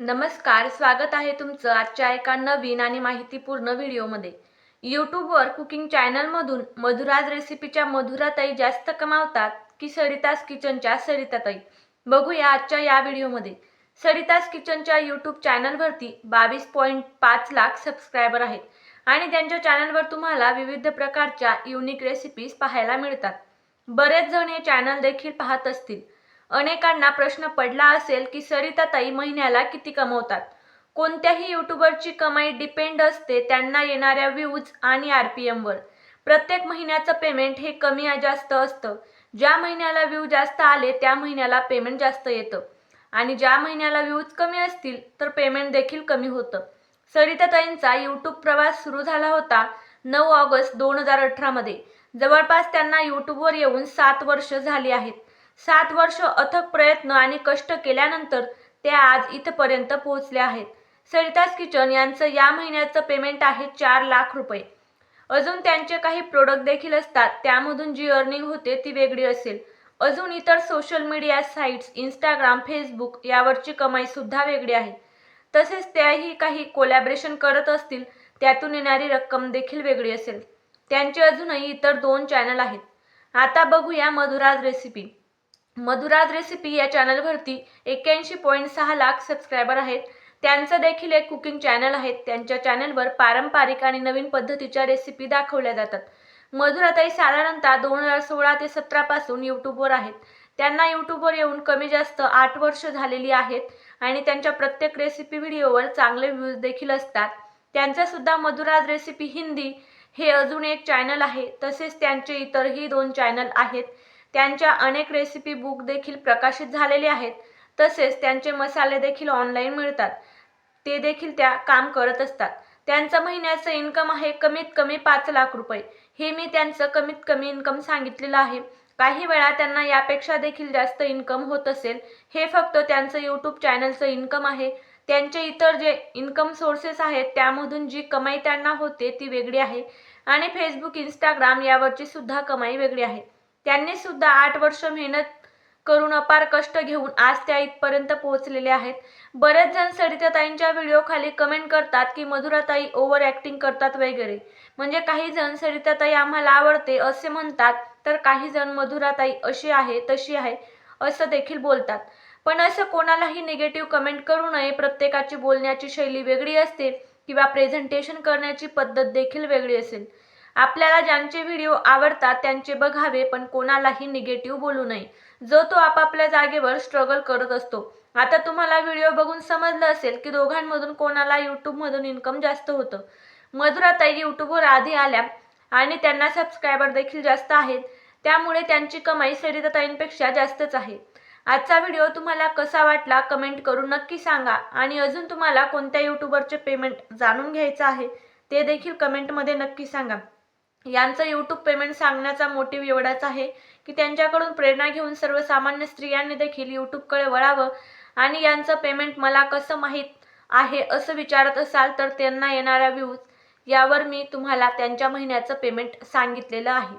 नमस्कार स्वागत आहे तुमचं आजच्या एका नवीन आणि माहितीपूर्ण व्हिडिओमध्ये. यूट्यूबवर कुकिंग चॅनलमधून मधुराज रेसिपीच्या मधुराताई जास्त कमावतात की सरितास किचनच्या सरिताताई बघूया आजच्या या व्हिडिओमध्ये. सरितास किचनच्या यूट्यूब चॅनलवरती बावीस पॉईंट पाच लाख सबस्क्रायबर आहेत आणि त्यांच्या चॅनलवर तुम्हाला विविध प्रकारच्या युनिक रेसिपीज पाहायला मिळतात. बरेच जण हे चॅनल देखील पाहत असतील. अनेकांना प्रश्न पडला असेल की सरिताताई महिन्याला किती कमवतात? कोणत्याही युट्यूबरची कमाई डिपेंड असते त्यांना येणाऱ्या व्ह्यूज आणि आर पी एमवर प्रत्येक महिन्याचं पेमेंट हे कमी जास्त असतं. ज्या महिन्याला व्ह्यू जास्त आले त्या महिन्याला पेमेंट जास्त येतं. आणि ज्या महिन्याला व्ह्यूज कमी असतील तर पेमेंट देखील कमी होतं. सरिताताईंचा यूट्यूब प्रवास सुरू झाला होता नऊ ऑगस्ट दोन हजार अठरामध्ये जवळपास त्यांना यूट्यूबवर येऊन सात वर्ष झाली आहेत. सात वर्ष अथक प्रयत्न आणि कष्ट केल्यानंतर ते आज इथपर्यंत पोहोचल्या आहेत. सरितास किचन यांचं या महिन्याचं पेमेंट आहे चार लाख रुपये. अजून त्यांचे काही प्रोडक्ट देखील असतात त्यामधून जी अर्निंग होते ती वेगळी असेल. अजून इतर social media sites Instagram Facebook यावरची कमाई सुद्धा वेगळी आहे. तसेच त्याही काही कोलॅबरेशन करत असतील त्यातून येणारी रक्कम देखील वेगळी असेल. त्यांचे अजूनही इतर दोन चॅनल आहेत. आता बघूया मधुराज रेसिपी मधुराज रेसिपी या चॅनलवरती एक्क्याऐंशी पॉईंट सहा लाख सबस्क्रायबर आहेत. त्यांचं देखील एक कुकिंग चॅनल आहे. त्यांच्या चॅनलवर पारंपरिक आणि नवीन पद्धतीच्या रेसिपी दाखवल्या जातात. मधुराताई साधारणतः दोन हजार सोळा ते सतरापासून यूट्यूबवर आहेत. त्यांना यूट्यूबवर येऊन कमी जास्त आठ वर्ष झालेली आहेत आणि त्यांच्या प्रत्येक रेसिपी व्हिडिओवर चांगले व्ह्यूज देखील असतात. त्यांचा सुद्धा मधुराज रेसिपी हिंदी हे अजून एक चॅनल आहे. तसेच त्यांचे इतरही दोन चॅनल आहेत. त्यांच्या अनेक रेसिपी बुक देखील प्रकाशित झालेले आहेत. तसेच त्यांचे मसाले देखील ऑनलाईन मिळतात. ते देखील त्या काम करत असतात. त्यांचं महिन्याचं इन्कम आहे कमीत कमी पाच लाख रुपये. हे मी त्यांचं कमीत कमी इन्कम सांगितलेलं आहे. काही वेळा त्यांना यापेक्षा देखील जास्त इन्कम होत असेल. हे फक्त त्यांचं यूट्यूब चॅनलचं इन्कम आहे. त्यांचे इतर जे इन्कम सोर्सेस आहेत त्यामधून जी कमाई त्यांना होते ती वेगळी आहे. आणि फेसबुक इंस्टाग्राम यावरची सुद्धा कमाई वेगळी आहे. त्यांनी सुद्धा आठ वर्ष मेहनत करून अपार कष्ट घेऊन आज त्या इथपर्यंत पोहोचलेले आहेत. बरेच जण सरिताताईंच्या व्हिडिओ खाली कमेंट करतात की मधुराताई ओव्हर ॲक्टिंग करतात वगैरे. म्हणजे काही जण सरिताताई आम्हाला आवडते असे म्हणतात तर काही जण मधुराताई अशी आहे तशी आहे असं देखील बोलतात. पण असं कोणालाही निगेटिव्ह कमेंट करू नये. प्रत्येकाची बोलण्याची शैली वेगळी असते किंवा प्रेझेंटेशन करण्याची पद्धत देखील वेगळी असेल. आपल्याला ज्यांचे व्हिडिओ आवडतात त्यांचे बघावे पण कोणालाही निगेटिव्ह बोलू नये. जो तो आपापल्या जागेवर स्ट्रगल करत असतो. आता तुम्हाला व्हिडिओ बघून समजलं असेल की दोघांमधून कोणाला यूट्यूबमधून इन्कम जास्त होतं. मधुराताई यूट्यूबवर आधी आल्या आणि त्यांना सबस्क्रायबर देखील जास्त आहेत. त्यामुळे त्यांची कमाई सरिताताईंपेक्षा जास्तच आहे. आजचा व्हिडिओ तुम्हाला कसा वाटला कमेंट करून नक्की सांगा. आणि अजून तुम्हाला कोणत्या यूट्यूबरचे पेमेंट जाणून घ्यायचं आहे ते देखील कमेंटमध्ये नक्की सांगा. यांचं यूट्यूब पेमेंट सांगण्याचा मोटिव्ह एवढाच आहे की त्यांच्याकडून प्रेरणा घेऊन सर्वसामान्य स्त्रियांनी देखील यूट्यूबकडे वळावं आणि यांचं पेमेंट मला कसं माहीत आहे असं विचारत असाल तर त्यांना येणाऱ्या व्ह्यूज यावर मी तुम्हाला त्यांच्या महिन्याचं पेमेंट सांगितलेलं आहे.